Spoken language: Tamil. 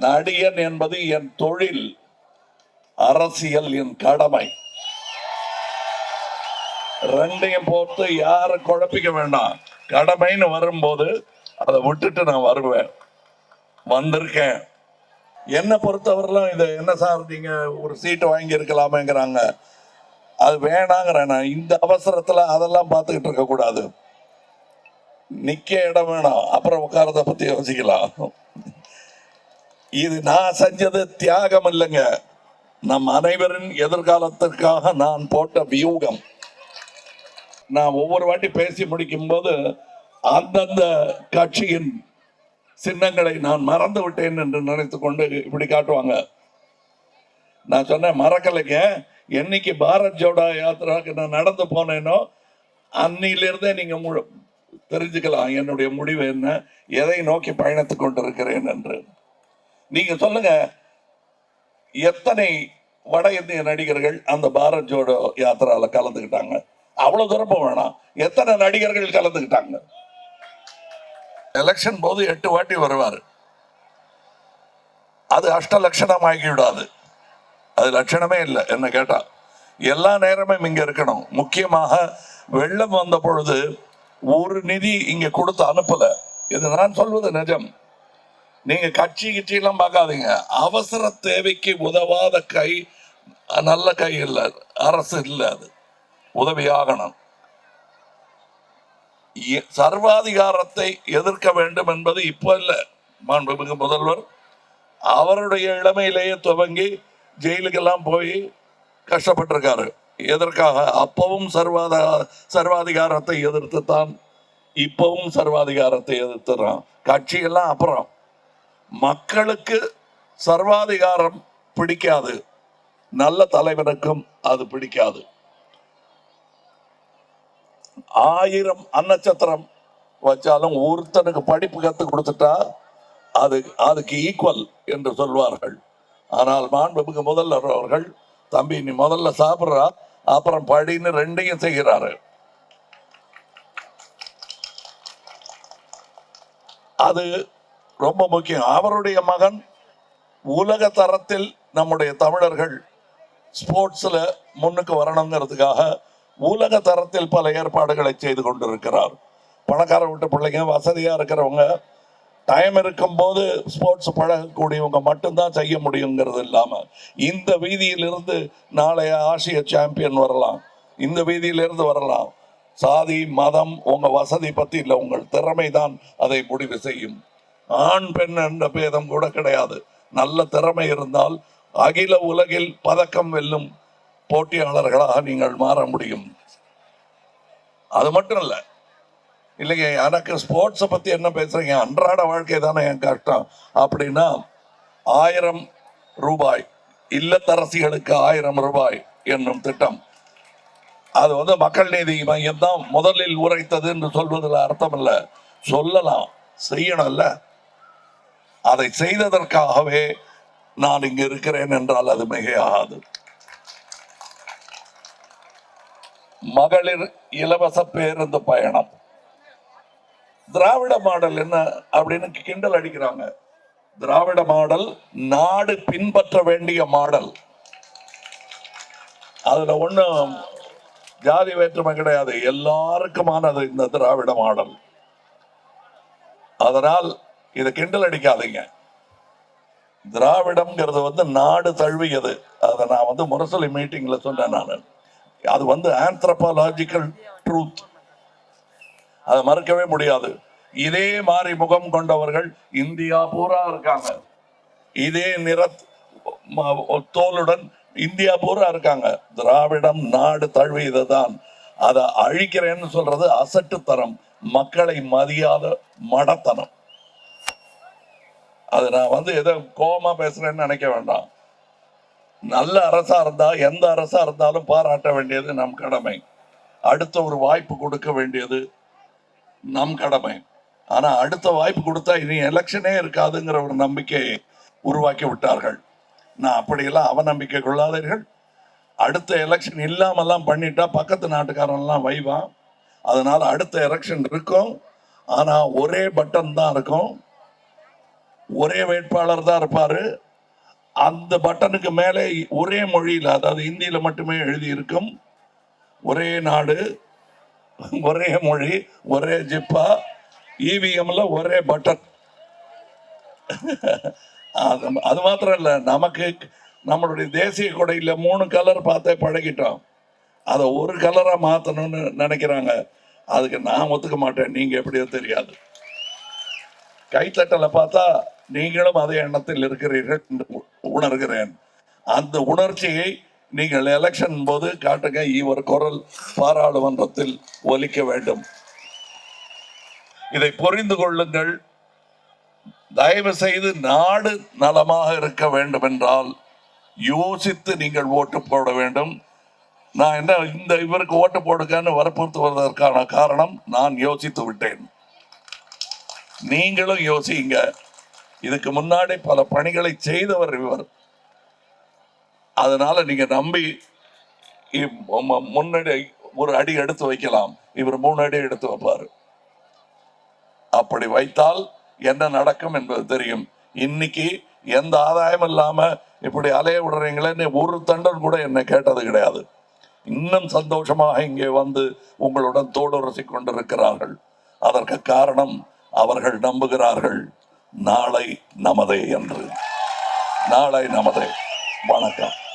நடிகன் என்பது என் தொழில் அரசியல் என் கடமை. ரெண்டையும் போட்டு யாரும் குழப்பிக்க வேண்டாம். கடமைன்னு வரும்போது அதை விட்டுட்டு நான் வருவேன். வந்திருக்கேன். என்னை பொறுத்தவரையிலும் இதை என்ன சார் நீங்க ஒரு சீட்டு வாங்கி இருக்கலாமேங்கிறாங்க அது வேணாங்கிறேன் நான். இந்த அவசரத்துல அதெல்லாம் பார்த்துக்கிட்டு இருக்க கூடாது நிக்க இடம் வேணாம். அப்புறம் உட்காரத பத்தி யோசிக்கலாம். இது நான் செஞ்சது தியாகம் இல்லைங்க நம் அனைவரின் எதிர்காலத்திற்காக நான் போட்ட வியூகம். நான் ஒவ்வொரு வாட்டி பேசி முடிக்கும் போது அந்தந்த கட்சியின் சின்னங்களை நான் மறந்து விட்டேன் என்று நினைத்து கொண்டு இப்படி காட்டுவாங்க. நான் சொன்னேன் மறக்கலைங்க. என்னைக்கு பாரத் ஜோடா யாத்திராவுக்கு நான் நடந்து போனேனோ அன்னிலிருந்தே நீங்கள் மு- தெரிஞ்சுக்கலாம். என்னுடைய முடிவு என்ன? எதை நோக்கி பயணித்துக் கொண்டிருக்கிறேன் என்று. நீங்க சொல்லுங்க. எத்தனை வட இந்திய நடிகர்கள் அந்த பாரத் ஜோடோ யாத்திரால கலந்துக்கிட்டாங்க அவ்வளவு தூரம் போக வேணாம். எத்தனை நடிகர்கள் கலந்துக்கிட்டாங்க எலெக்ஷன் போது எட்டு வாட்டி வருவார். அது அஷ்ட லட்சணம் ஆகி விடாது அது லட்சணமே இல்லை என்ன கேட்டா. எல்லா நேரமும் இங்க இருக்கணும். முக்கியமாக வெள்ளம் வந்த பொழுது ஒரு நிதி இங்க கொடுத்து அனுப்பல. இது நான் சொல்வது நிஜம். நீங்க கட்சி கிட்சியெல்லாம் பார்க்காதீங்க. அவசர தேவைக்கு உதவாத கை நல்ல கை இல்லை. அரசு இல்லை அது. உதவியாகணும். சர்வாதிகாரத்தை எதிர்க்க வேண்டும் என்பது இப்போ இல்லை. மாண்புமிகு முதல்வர் அவருடைய இளமையிலேயே துவங்கி ஜெயிலுக்கெல்லாம் போய் கஷ்டப்பட்டிருக்காரு. எதற்காக? அப்பவும் சர்வாத சர்வாதிகாரத்தை எதிர்த்து தான் இப்பவும் சர்வாதிகாரத்தை எதிர்த்துறான். கட்சியெல்லாம் அப்புறம். மக்களுக்கு சர்வாதிகாரம் பிடிக்காது. நல்ல தலைவனுக்கும் அது பிடிக்காது. ஆயிரம் அன்னச்சத்திரம் வச்சாலும் ஒருத்தனுக்கு படிப்பு கத்து கொடுத்துட்டா அது அதுக்கு ஈக்குவல் என்று சொல்வார்கள். ஆனால் மாண்புமிகு முதல்வர் அவர்கள் தம்பி நீ முதல்ல சாப்பிட்றா அப்புறம் படின்னு ரெண்டையும் செய்கிறாரு. அது ரொம்ப முக்கியம். அவருடைய மகன் உலக தரத்தில் நம்முடைய தமிழர்கள் ஸ்போர்ட்ஸில் முன்னுக்கு வரணுங்கிறதுக்காக உலக தரத்தில் பல ஏற்பாடுகளை செய்து கொண்டிருக்கிறார். பணக்கார வீட்டு பிள்ளைங்க வசதியாக இருக்கிறவங்க டைம் இருக்கும்போது ஸ்போர்ட்ஸ் பழகக்கூடியவங்க மட்டும்தான் செய்ய முடியுங்கிறது இல்லாமல் இந்த வீதியிலிருந்து நாளைய ஆசிய சாம்பியன் வரலாம். இந்த வீதியிலிருந்து வரலாம். சாதி மதம் உங்கள் வசதி பற்றி இல்லை. உங்கள் திறமை தான் அதை முடிவு செய்யும். ஆண் பெண் என்ற பேதம் கூட கிடையாது. நல்ல திறமை இருந்தால் அகில உலகில் பதக்கம் வெல்லும் போட்டியாளர்களாக நீங்கள் மாற முடியும். அது மட்டும் இல்லை இல்லைங்க எனக்கு ஸ்போர்ட்ஸை பற்றி என்ன பேசுறீங்க? அன்றாட வாழ்க்கை தானே என் கஷ்டம். அப்படின்னா ஆயிரம் ரூபாய் இல்லத்தரசிகளுக்கு ஆயிரம் ரூபாய் என்னும் திட்டம். அது வந்து மக்கள் நீதி மையம் தான் முதலில் உரைத்தது என்று சொல்வதில் அர்த்தம் இல்லை. சொல்லலாம் செய்யணும்ல அதை செய்ததற்காகவே நான் இங்கு இருக்கிறேன் என்றால் அது மிகையாகாது. மகளிர் இலவச பேருந்து பயணம். திராவிட மாடல் என்ன அப்படின்னு கிண்டல் அடிக்கிறாங்க. திராவிட மாடல் நாடு பின்பற்ற வேண்டிய மாடல். அதுல ஒண்ணும் ஜாதி வேற்றுமை கிடையாது. எல்லாருக்குமானது இந்த திராவிட மாடல். அதனால் இதை கிண்டல் அடிக்காதீங்க. திராவிடம்ங்கிறது வந்து நாடு தழுவியது அதை நான் வந்து முரசொலி மீட்டிங்ல சொன்னேன் நான். அது வந்து ஆந்த்ரபாலாஜிக்கல் ட்ரூத் அதை மறுக்கவே முடியாது. இதே மாதிரி முகம் கொண்டவர்கள் இந்தியா பூரா இருக்காங்க. இதே நிற ம- தோலுடன் இந்தியா பூரா இருக்காங்க. திராவிடம் நாடு தழுவியது தான் அதை அழிக்கிறேன்னு சொல்றது அசட்டுத்தனம். மக்களை மதியாத மடத்தனம். அது நான் வந்து எதோ கோபமாக பேசுகிறேன்னு நினைக்க வேண்டாம். நல்ல அரசாக இருந்தால் எந்த அரசாக இருந்தாலும் பாராட்ட வேண்டியது நம் கடமை. அடுத்த ஒரு வாய்ப்பு கொடுக்க வேண்டியது நம் கடமை. ஆனால் அடுத்த வாய்ப்பு கொடுத்தா இனி எலெக்ஷனே இருக்காதுங்கிற ஒரு நம்பிக்கையை உருவாக்கி விட்டார்கள். நான் அப்படியெல்லாம் அவநம்பிக்கை கொள்ளாதீர்கள். அடுத்த எலெக்ஷன் இல்லாமல்லாம் பண்ணிட்டா பக்கத்து நாட்டுக்காரன்லாம் வைவான். அதனால் அடுத்த எலெக்ஷன் இருக்கும். ஆனால் ஒரே பட்டன் தான் இருக்கும். ஒரே வேட்பாளர் தான் இருப்பார். அந்த பட்டனுக்கு மேலே ஒரே மொழியில் அதாவது இந்தியில் மட்டுமே எழுதி இருக்கும் ஒரே நாடு ஒரே மொழி ஒரே ஜிப்பா இவிஎம்ல ஒரே பட்டன். அது அது மாத்திரம் இல்லை நமக்கு நம்மளுடைய தேசிய கொடையில் மூணு கலர் பார்த்தே பழகிட்டோம். அதை ஒரு கலராக மாற்றணும்னு நினைக்கிறாங்க. அதுக்கு நான் ஒத்துக்க மாட்டேன். நீங்கள் எப்படியோ தெரியாது. கைத்தட்டலை பார்த்தா நீங்களும் அதே எண்ணத்தில் இருக்கிறீர்கள் என்று உணர்கிறேன். அந்த உணர்ச்சியை நீங்கள் எலெக்ஷன் போது காட்டுங்க. இவர் குரல் பாராளுமன்றத்தில் ஒலிக்க வேண்டும். இதை புரிந்து கொள்ளுங்கள். தயவு செய்து நாடு நலமாக இருக்க வேண்டும் என்றால் யோசித்து நீங்கள் ஓட்டு போட வேண்டும். நான் என்ன இந்த இவருக்கு ஓட்டு போடுங்கன்னு வற்புறுத்துவதற்கான காரணம் நான் யோசித்து விட்டேன். நீங்களும் யோசிங்க. இதுக்கு முன்னாடி பல பணிகளை செய்தவர் இவர். அதனால நீங்க நம்பி இ- முன்னாடி ஒரு அடி எடுத்து வைக்கலாம். இவர் மூணு அடி எடுத்து வைப்பாரு. அப்படி வைத்தால் என்ன நடக்கும் என்பது தெரியும். இன்னைக்கு எந்த ஆதாயமும் இல்லாம இப்படி அலைய விடுறீங்களேன்னு ஒரு தண்டன் கூட என்னை கேட்டது கிடையாது. இன்னும் சந்தோஷமாக இங்கே வந்து உங்களுடன் தோடுரசி கொண்டிருக்கிறார்கள். அதற்கு காரணம் அவர்கள் நம்புகிறார்கள் நாளை நமதே என்று. நாளை நமதே. வணக்கம்.